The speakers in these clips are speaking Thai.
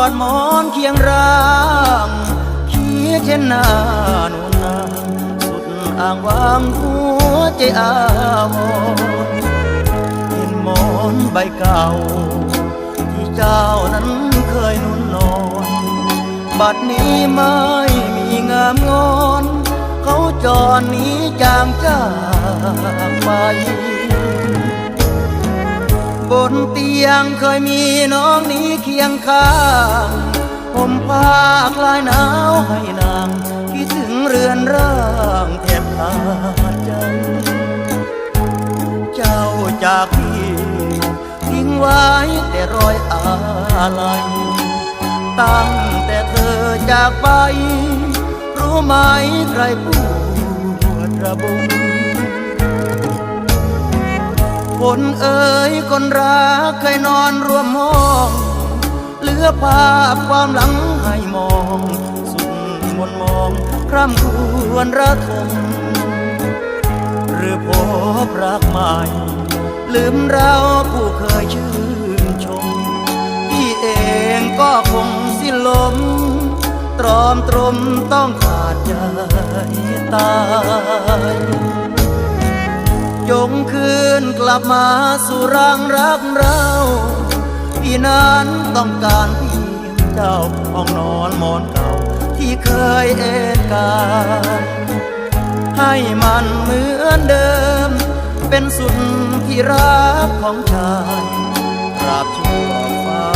อดหมอนเคียงร่างคิดเช่นหน้าหนุนนางสุดอ่างวางหัวใจอาวรณ์เห็นหมอนใบเก่า ที่เจ้านั้นเคยนุ่นนอน บัดนี้ไม่มีงามงอน เขาจรหนี้จางจากไป บนเตียงเคยมีน้องนี้เคียงข้างผมผ้าคลายหนาวให้นางคิดถึงเรือนร่างแทบขาดใจ เจ้าจากพี่ทิ้งไว้แต่รอยอาลัยตั้งแต่เธอจากไป รู้ไหมใครปวดระบม คนเอ่ยคนรักเคยนอนร่วมห้อง เหลือภาพความหลังให้มอง สุดมนมองคร่ำครวรระทมหรือพบรักใหม่ ลืมเราผู้เคยชื่นชม พี่เองก็คงสิ้นลม ตรอมตรมต้องขาดใจตาย จงคืนกลับมาสู่รังรักเราพี่นั้นต้องการเพียงเจ้าห้องนอนมอนเก่าที่เคยเอนกายให้มันเหมือนเดิม เป็นสุดที่รักของชายตราบชั่วฟ้า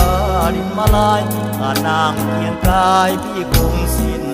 ดินมาลายอานางเพียงกายพี่คงสิ้น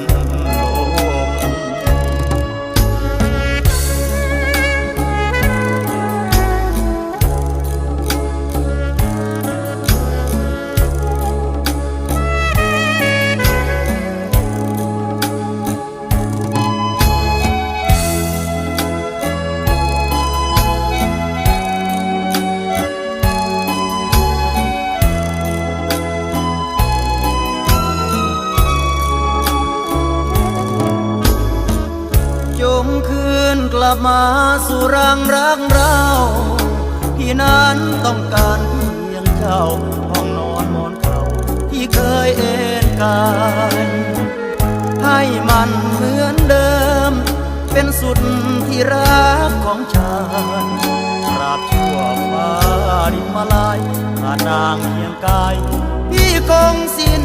กลับมาสู่รังรักเราพี่นั้นต้องการเพียงเจ้าห้องนอนมอนเก่าที่เคยเอ็นกายให้มันเหมือนเดิม เป็นสุดที่รักของชายราบชั่วฟ้าดินมาลายขานางเพียงกาย พี่คงสิ้น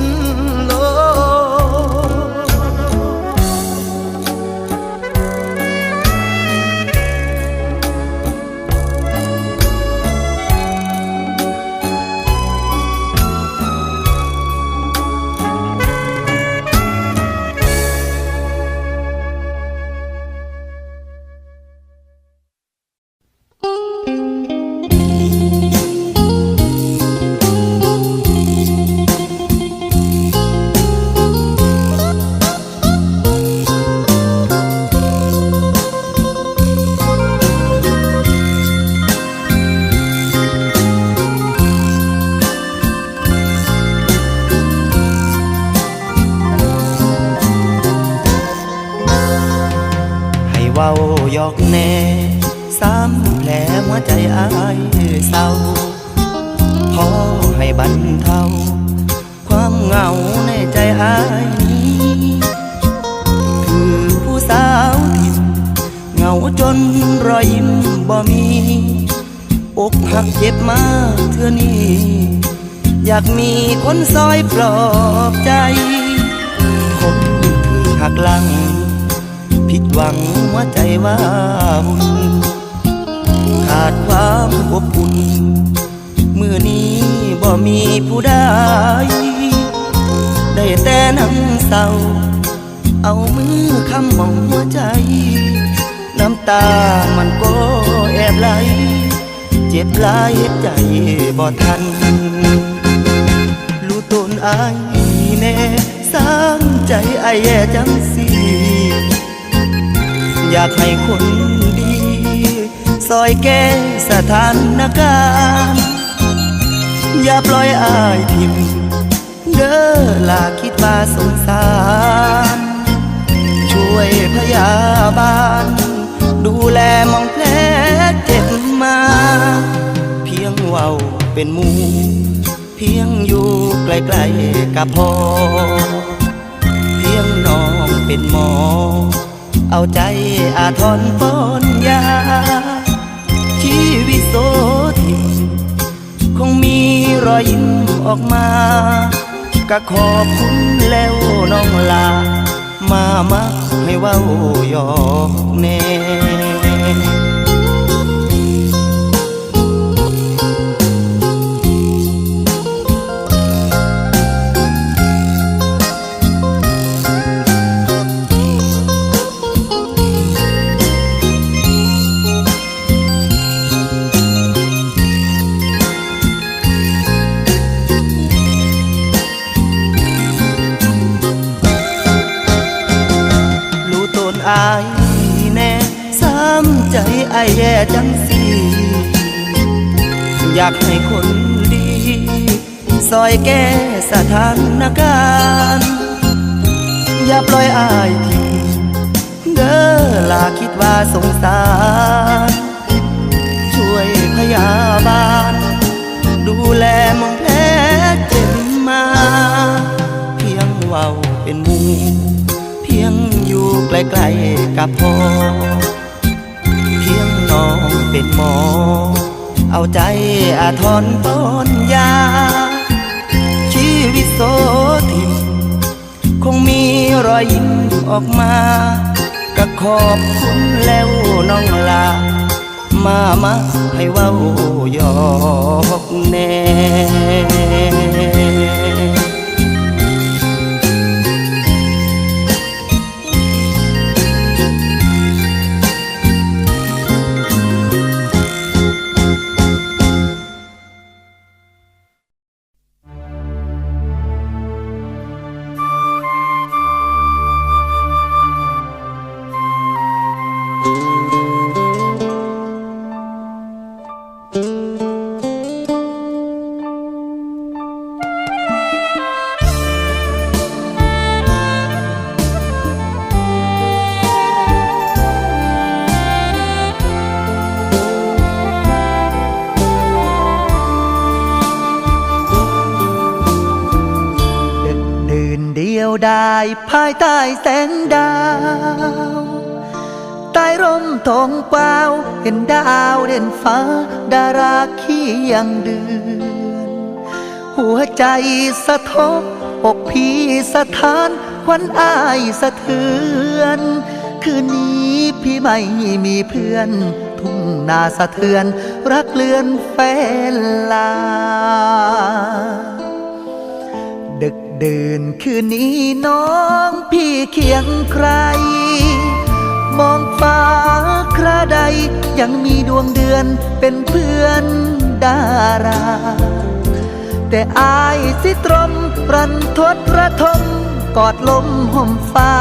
ว้าหยอกแน่ซ้ำแผลหัวใจอายเศร้าขอให้บรรเทาความเหงาในใจอายนี้คือผู้สาวที่เหงาจนรอยยิ้มบ่มีอกหักเจ็บมาเทื่อนี้อยากมีคนซอยปลอบใจคนคือหักหลัง ผิดหวังหัวใจว่าบุญขาดความอบอุ่นมื่อนี้บ่มีผู้ใดได้แต่นั่งเศร้า เอามือคำมองหัวใจ น้ำตามันก็แอบไหล เจ็บลายเฮ็ดใจบ่ทัน รู้ตนอายแน่สร้างใจอายแย่จังสิ อยากให้คนดี ซอยแก้สถานการณ์อย่าปล่อยอายทิมเด้อลาคิดว่าสงสาร ช่วยพยาบาล ดูแลมองแผลเจ็บมา เพียงเว้าเป็นมูเพียงอยู่ใกล้ๆกับพ่อเพียงน้องเป็นหมอ เอาใจอาทรป้อนยา ชีวิตโสทิคงมีรอยยิ้มออกมา ก็ขอบคุณแล้วน้องลา มามาให้เว้าหยอกแน่ อายแน่ซ้ำใจอายแย่จังสิอยากให้คนดีซอยแก้สถานการณ์ อย่าปล่อยอายทิ้งเด้อลาคิดว่าสงสาร ช่วยพยาบาล ดูแลมองแผลเจ็บมา เพียงเว้าเป็นมูเพียงอ ใกล้ๆกับพ่อ เพียงน้องเป็นหมอ เอาใจอาทรป้อนยา ชีวิตโสทิมคงมีรอยยิ้มออกมา ก็ขอบคุณแล้วน้องลา มามาให้เว้าหยอกแน่ายภายใต้แสงดาว ใต้ร่มทองเปล่าเห็นดาวเด่นฟ้า ดาราเคียงเดือน หัวใจสะทบอกพี่สะท้านควันอายสะเทือน คืนนี้พี่ไม่มีเพื่อน ทุ่งนาสะเทือน รักเลือนแฟนลา ดื่นคืนนี้น้องพี่เคียงใคร มองฟ้าคราใด ยังมีดวงเดือนเป็นเพื่อนดารา แต่อายสิตรมรันทดระทมกอดลมห่มฟ้า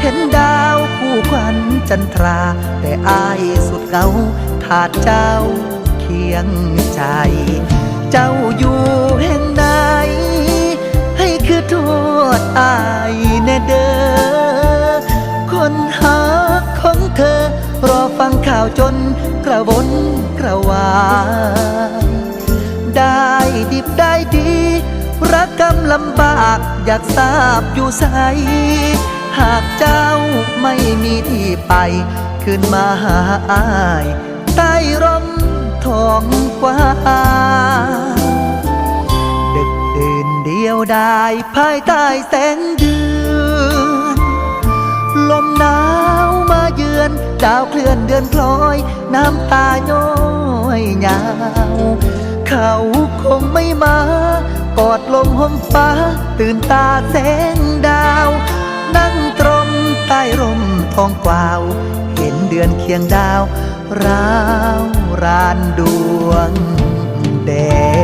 เห็นดาวคู่ขวัญจันทรา แต่อายสุดเหงาขาดเจ้าเคียงใจ เจ้าอยู่แห่ง ษอายแน่เด้อคนหาของเธอ รอฟังข่าวจนกระวนกระวายได้ดิบได้ดี รักกำลำบากอยากทราบอยู่ใสหากเจ้าไม่มีที่ไป ขึ้นมาหาอายายแสงเดือนลมหนาวมาเยือน ดาวเคลื่อนเดือนคล้อย น้ำตาย้อยยาว เขาคงไม่มากอดลมห่มฟ้า ตื่นตาแสงดาว นั่งตรงใต้ร่มทองกวาว เห็นเดือนเคียงดาว ราวรานดวงแดง